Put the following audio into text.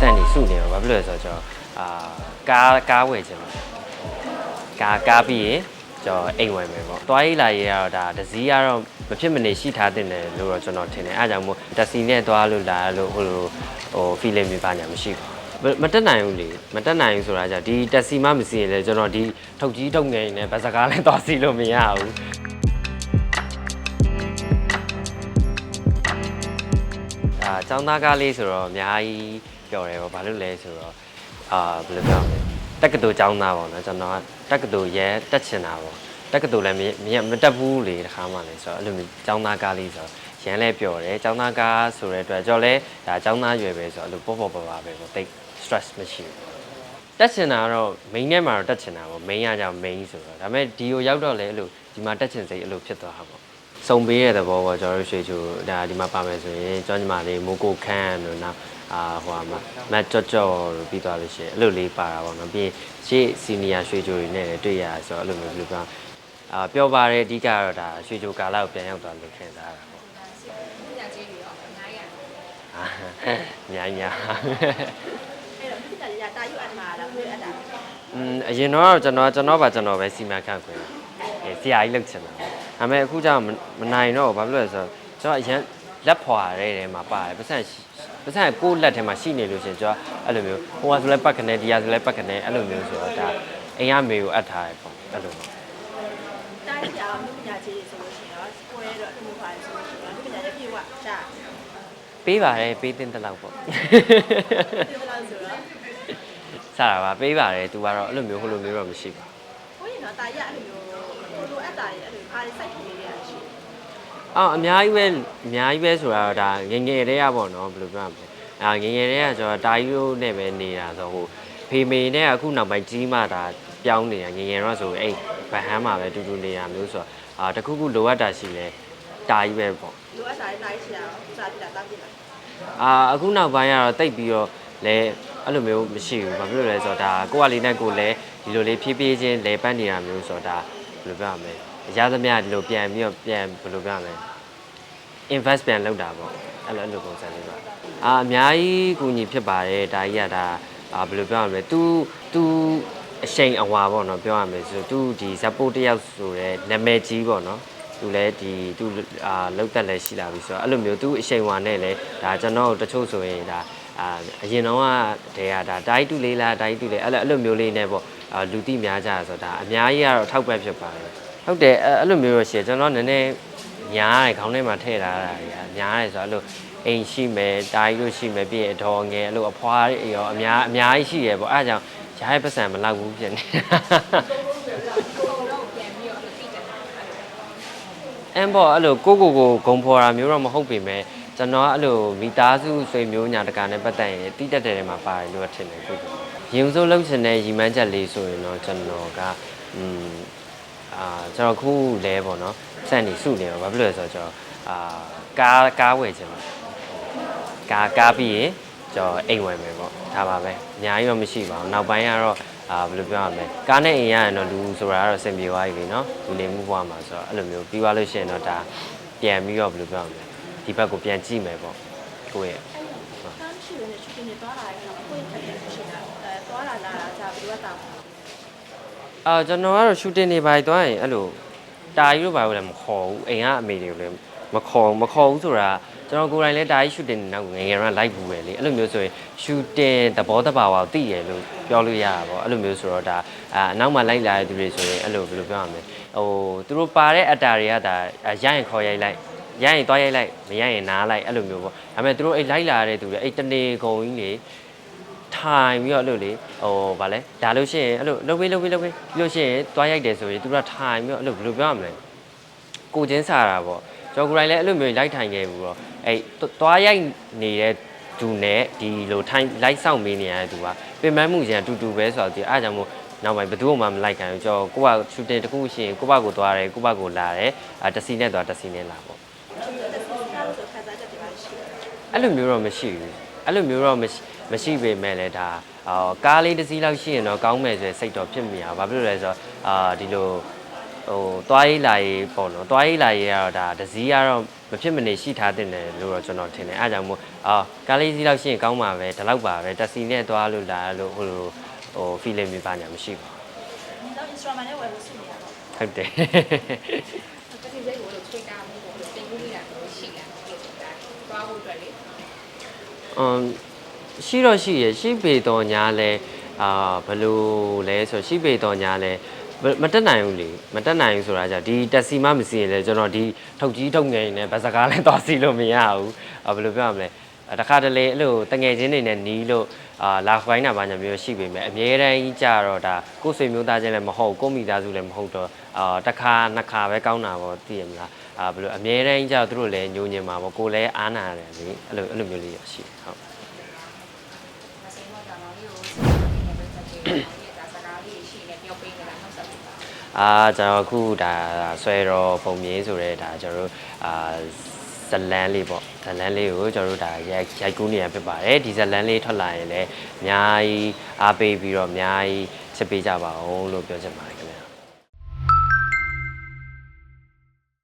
စက်နေစုနေတော့ဘာဖြစ်လို့လဲဆိုတော့ကျွန်တော်အာကားကားဝယ်ချင်ပါတယ်ကားကားပြီးရင်ကျွန်တော်အိမ်ဝယ်မယ်ပေါ့တွားရေးလာရေးကတော့ဒါဒစည်းကတော့မဖြစ်မနေရှိထားတဲ့တယ်လို့တော့ကျွန်တော်ထင်တယ်အဲဒါကြောင့်မို့တစီနဲ့တွားလို့လာလို့ဟိုလိုဟို feeling မျိုးပါညာမရှိဘူးမမတက်နိုင်ဘူးလေမတက်နိုင်ဘူးဆိုတာじゃဒီတက်စီမှမစီရင်လေကျွန်တော်ဒီထုတ်ကြီးထုတ်ငယ်နေဗစကားလည်းသွားစီလို့မရဘူးအာចောင်းသားကားလေးဆိုတော့အများကြီး ပျော်တယ်ပေါ့ဘာလို့လဲဆိုတော့အာဘယ်လိုပြောမလဲတက္ကသိုလ်ကျောင်းသားပေါ့နော်ကျွန်တော်ကတက္ကသိုလ်ရဲတက်ချင်တာပေါ့တက္ကသိုလ်လည်းမမတက်ဘူးလေတခါမှလည်းဆိုတော့အဲ့လိုမျိုးကျောင်းသားကားလေးဆိုတော့ရန်လဲပျော်တယ်ကျောင်းသားကားဆိုတဲ့အတွက်ကျွန်တော်လည်းဒါကျောင်းသားရွယ်ပဲဆိုတော့အဲ့လိုပေါ့ပေါ့ပါပါပဲပေါ့တိတ် stress မရှိဘူးတက်ချင်တာတော့ main နဲ့မှာတော့တက်ချင်တာပေါ့ main ရကြောင် main ဆိုတော့ဒါပေမဲ့ဒီကိုရောက်တော့လေအဲ့လိုဒီမှာတက်ချင်စိတ်အဲ့လိုဖြစ်သွားတာပေါ့ စုံပေးရတဲ့ဘောပေါ့ကျွန်တော်တို့ရွှေချိုဒါဒီမှာပါမယ်ဆိုရင်ကျောင်းညီမလေးမိုးကိုခန့်တို့နောက်အာဟိုမှာမတ်ကြော့ကြော့တို့ပြီးသွားလို့ရှိရင်အဲ့လိုလေးပါတာပေါ့နော်ပြီးရင်ရှေ့စီနီယာရွှေချိုတွေနဲ့လည်းတွေ့ရဆိုတော့အဲ့လိုမျိုးဘယ်လိုပြောအာပြောပါတယ်အဓိကတော့ဒါရွှေချိုကာလာကိုပြန်ရောက်သွားလို့ခင်စားတာပေါ့ညကြီးတွေရောအများကြီးအာအများကြီးများအဲ့တော့ဒီကလေးကတာယူအပ်မှာလားကိုယ်အပ်တာอืมအရင်တော့ကျွန်တော်ကျွန်တော်ပါကျွန်တော်ပဲစီမံခန့်ခွင့်အဲဆရာကြီးလုပ်ချင်တာပေါ့ ဒါပေမဲ့အခုကျတော့မမနိုင်တော့ဘူးဘာဖြစ်လို့လဲဆိုတော့ကျွန်တော်အရင်လက်ဖွာတဲ့ထဲမှာပါတယ်ပတ်စံရှိပတ်စံကိုယ့်လက်ထဲမှာရှိနေလို့ရှရင်ကျွန်တော်အဲ့လိုမျိုးဟိုကဆိုလဲပတ်ခနဲ့ဒီကဆိုလဲပတ်ခနဲ့အဲ့လိုမျိုးဆိုတော့ဒါအိမ်ကမေကိုအပ်ထားရပေါ့အဲ့လိုပေါ့တိုင်းကြအောင်လူပညာကြီးတွေဆိုလို့ရှိရင်ရောကိုယ်ရဲ့တော့အမှုပါတယ်ဆိုလို့ရှိရင်လူပညာရေးပြေဝချာပေးပါတယ်ပေးတင်တဲ့လောက်ပေါ့ပြေလောက်ဆိုတော့စတာပါပေးပါတယ်သူကတော့အဲ့လိုမျိုးဟိုလိုမျိုးတော့မရှိပါဘူးကိုယ်ရင်တော့တာရအဲ့လိုမျိုးကိုလိုအပ်တာ တွေအဲ့လိုအားစိုက်ထည့်နေရရှိအော်အများကြီးပဲအများကြီးပဲဆိုတာတော့ဒါငယ်ငယ်တည်းကပေါ့နော်ဘယ်လိုပြောရမလဲအာငယ်ငယ်တည်းကကျွန်တော်တာယူနဲ့ပဲနေတာဆိုဟိုဖေမေနဲ့အခုနောက်ပိုင်းကြီးမှဒါပြောင်းနေတာငယ်ငယ်တော့ဆိုအဲ့ဗဟန်းမှာပဲတူတူနေတာမျိုးဆိုတော့အာတခုခုလိုအပ်တာရှိလဲတာကြီးပဲပေါ့လိုအပ်တာတွေတားရှိရအောင်စားပြတာတောင်းပြတာအာအခုနောက်ပိုင်းကတော့တိတ်ပြီးတော့လဲအဲ့လိုမျိုးမရှိဘူးဘာဖြစ်လို့လဲဆိုတော့ဒါကိုယ့်အလေးနဲ့ကိုယ်လဲဒီလိုလေးဖြည်းဖြည်းချင်းလဲပတ်နေတာမျိုးဆိုတော့ဒါဘယ်လိုပြောရမလဲအ ရသမျှဒီလိုပြန်ပြီးတော့ပြန်ဘယ်လိုပြောရမလဲ invest ပြန်လုပ်တာပေါ့အဲ့လိုအဲ့လိုပုံစံလေးပါအာအများကြီးကူညီဖြစ်ပါတယ်ဒါကြီးကဒါအာဘယ်လိုပြောရမလဲ तू तू အရှိန်အဝါပေါ့နော်ပြောရမယ်ဆို तू ဒီ support တယောက်ဆိုတဲ့နာမည်ကြီးပေါ့နော်သူလည်းဒီသူအာလောက်သက်လည်းရှိလာပြီဆိုတော့အဲ့လိုမျိုးသူအချိန်ဝါနဲ့လည်းဒါကျွန်တော်တို့တချို့ဆိုရင်ဒါအာအရင်တော့ကတည်းကဒါဒိုင်းတူလေးလားဒိုင်းတူလေးအဲ့လိုအဲ့လိုမျိုးလေးနဲ့ပေါ့အာလူတိများကြဆိုတော့ဒါအများကြီးကတော့ထောက်ပံ့ဖြစ်ပါတယ် ဟုတ်တယ်အဲ့အဲ့လိုမျိုးတော့ရှိတယ်ကျွန်တော်နည်းနည်းညားတယ်ခေါင်းထဲမှာထည့်ထားတာတွေကညားတယ်ဆိုတော့အဲ့လိုအိမ်ရှိမယ်တာကြီးတို့ရှိမယ်ပြီးရင်အတော်ငယ်အဲ့လိုအဖွားတွေရောအများအများကြီးရှိရပေါ့အဲ့ဒါကြောင့်ရားရဲ့ပတ်စံမလောက်ဘူးဖြစ်နေအမ်ဘောအဲ့လိုကိုကိုကိုဂုံဖော်တာမျိုးတော့မဟုတ်ပေမဲ့ကျွန်တော်ကအဲ့လိုမိသားစုဆွေမျိုးညာတကာနဲ့ပတ်သက်ရင်တိတက်တဲ့ထဲမှာပါတယ်လို့ထင်တယ်ကိုကိုရင်စိုးလုံးချင်တဲ့ရီမန်းချက်လေးဆိုရင်တော့ကျွန်တော်ကอืม အာကျွန်တော်ခုလဲပေါ့နော်စက်နေစုနေတော့ဘာဖြစ်လို့လဲဆိုတော့ကျွန်တော်အာကားကားဝယ်ချင်ပါတယ်ကားကားပြီးရင်ကျွန်တော်အိမ်ဝယ်မယ်ပေါ့ဒါပါပဲအများကြီးတော့မရှိပါဘူးနောက်ပိုင်းကတော့အာဘယ်လိုပြောရမလဲကားနဲ့အိမ်ရရင်တော့လူဆိုတာကတော့စင်ပြေသွားပြီလေနော်လူနေမှုဘဝမှာဆိုတော့အဲ့လိုမျိုးပြီးသွားလို့ရှိရင်တော့ဒါပြန်ပြီးတော့ဘယ်လိုပြောရမလဲဒီဘက်ကိုပြန်ကြည့်မယ်ပေါ့ကိုယ့်ရဲ့တန်းရှိနေတဲ့ချူတင်တွေသွားလာရတော့ကိုယ်ထက်တယ်ရှိတာအဲသွားလာလာတာじゃဘယ်လိုတောင်း အာကျွန်တော်ကတော့ shooting တွေပါသွားရင်အဲ့လိုတာကြီးတို့ပါလို့လည်းမခေါ်ဘူးအိမ်ကအမေတွေကိုလည်းမခေါ်မခေါ်ဘူးဆိုတာကျွန်တော်ကိုယ်တိုင်လည်းတာကြီး shooting တွေနောက်ငယ်ငယ်တော့လိုက်ဘူးပဲလေအဲ့လိုမျိုးဆိုရင် shooting သဘောတဘာဝကိုသိရလို့ပြောလို့ရတာပေါ့အဲ့လိုမျိုးဆိုတော့ဒါအာအနောက်မှာလိုက်လာတဲ့သူတွေဆိုရင်အဲ့လိုဘယ်လိုပြောရမလဲဟိုသူတို့ပါတဲ့အတာတွေကဒါရရင်ခေါ်ရိုက်လိုက်ရရင်သွားရိုက်လိုက်မရရင်နားလိုက်အဲ့လိုမျိုးပေါ့ဒါပေမဲ့သူတို့အဲ့လိုက်လာတဲ့သူတွေအဲ့တနေကုန်ကြီးလေ ထိုင်ပြီးတော့အဲ့လိုလေဟိုဗာလဲဒါလို့ရှိရင်အဲ့လိုလှုပ်ပေးလှုပ်ပေးလှုပ်ပေးပြီးလို့ရှိရင်သွားရိုက်တယ်ဆိုရင်သူကထိုင်ပြီးတော့အဲ့လိုဘယ်လိုပြောရမလဲကိုချင်းစားတာပေါ့ကျွန်တော်ကိုယ်တိုင်လည်းအဲ့လိုမျိုးလိုက်ထိုင်ခဲ့ဘူးတော့အဲ့သွားရိုက်နေတဲ့သူနဲ့ဒီလိုထိုင်လိုက်ဆောင်ပေးနေရတဲ့သူကပြင်ပန်းမှုချင်းအတူတူပဲဆိုတော့ဒီအားကြောင့်မို့နောက်ပိုင်းဘယ်သူမှမလိုက်ခံဘူးကျွန်တော်ကိုကရှူတင်တစ်ခုရှိရင်ကိုဘကိုသွားတယ်ကိုဘကိုလာတယ်အာတစီနဲ့သွားတစီနဲ့လာပေါ့ချူတင်တဲ့စားလို့ဆိုခန်းစားချက်တွေပါရှိတယ်အဲ့လိုမျိုးတော့မရှိဘူးအဲ့လိုမျိုးတော့မရှိ မရှိပေမဲ့လည်းဒါအော်ကားလေးတစ်စီးလောက်ရှိရင်တော့ကောင်းမယ်ဆိုတဲ့စိတ်တော့ဖြစ်မိတာဘာဖြစ်လို့လဲဆိုတော့အာဒီလိုဟဟိုသွားရေးလာရေးပေါ့နော်သွားရေးလာရေးကတော့ဒါဒစည်းကတော့မဖြစ်မနေရှိထားတဲ့တယ်လို့တော့ကျွန်တော်ထင်တယ်အဲအကြောင့်မို့အာကားလေးစီးလောက်ရှိရင်ကောင်းပါပဲဒီလောက်ပါပဲတက်စီနဲ့သွားလို့လာလို့ဟိုလိုဟို feeling မျိုးပါညာမရှိပါဒီတော့ instrument နဲ့ဝယ်ဖို့ရှိနေတာပေါ့ဘူးဟုတ်တယ်တတိယကိုလို့ချိန်တာမှုကိုတင်မှုနေတာမျိုးရှိတယ်ဒီလိုဒါသွားဖို့အတွက်လေအမ် ရှိတော့ရှိရရှိပေတော်ညာလဲအာဘယ်လိုလဲဆိုရှိပေတော်ညာလဲမမတက်နိုင်ဘူးလေမတက်နိုင်ဘူးဆိုတာじゃဒီတက်စီမှမစီရင်လဲကျွန်တော်ဒီထုတ်ကြီးထုတ်ငယ်နေဗစကားလဲသွားစီလို့မရဘူးအာဘယ်လိုပြောရမလဲအဲတခါတလေအဲ့လိုတငယ်ချင်းတွေနဲ့နီးလို့အာလာခိုင်းတာဘာညာမျိုးရှိပေမဲ့အများတန်းကြီးကြတော့ဒါကိုယ်ဆွေမျိုးသားချင်းလည်းမဟုတ်ကိုယ်မိသားစုလည်းမဟုတ်တော့အာတစ်ခါနှစ်ခါပဲကောင်းတာပေါ့သိရမလားအာဘယ်လိုအများတန်းကြီးကြတော့သူတို့လည်းညိုညင်မှာပေါ့ကိုယ်လည်းအားနာတယ်လေအဲ့လိုအဲ့လိုမျိုးလေးရရှိတယ်ဟုတ် မစင်းတော့ဒါတော့လေးကိုစိတ်နဲ့ပဲတက်ကြည့်တယ် ဒါစကားလေးရှိနေပြောပေးနေတာနောက်ဆက်ပြီးပါအာကျွန်တော်အခုဒါဆွဲတော့ပုံမြင်ဆိုရဲဒါကျွန်တော်တို့အာဇလန်းလေးပေါ့ဇလန်းလေးကိုကျွန်တော်တို့ဒါရိုက်ရိုက်ကူးနေရဖြစ်ပါတယ်ဒီဇလန်းလေးထွက်လာရင်လည်းအများကြီးအားပေးပြီးတော့အများကြီးချစ်ပေးကြပါအောင်လို့ပြောချင်ပါတယ်ခင်ဗျ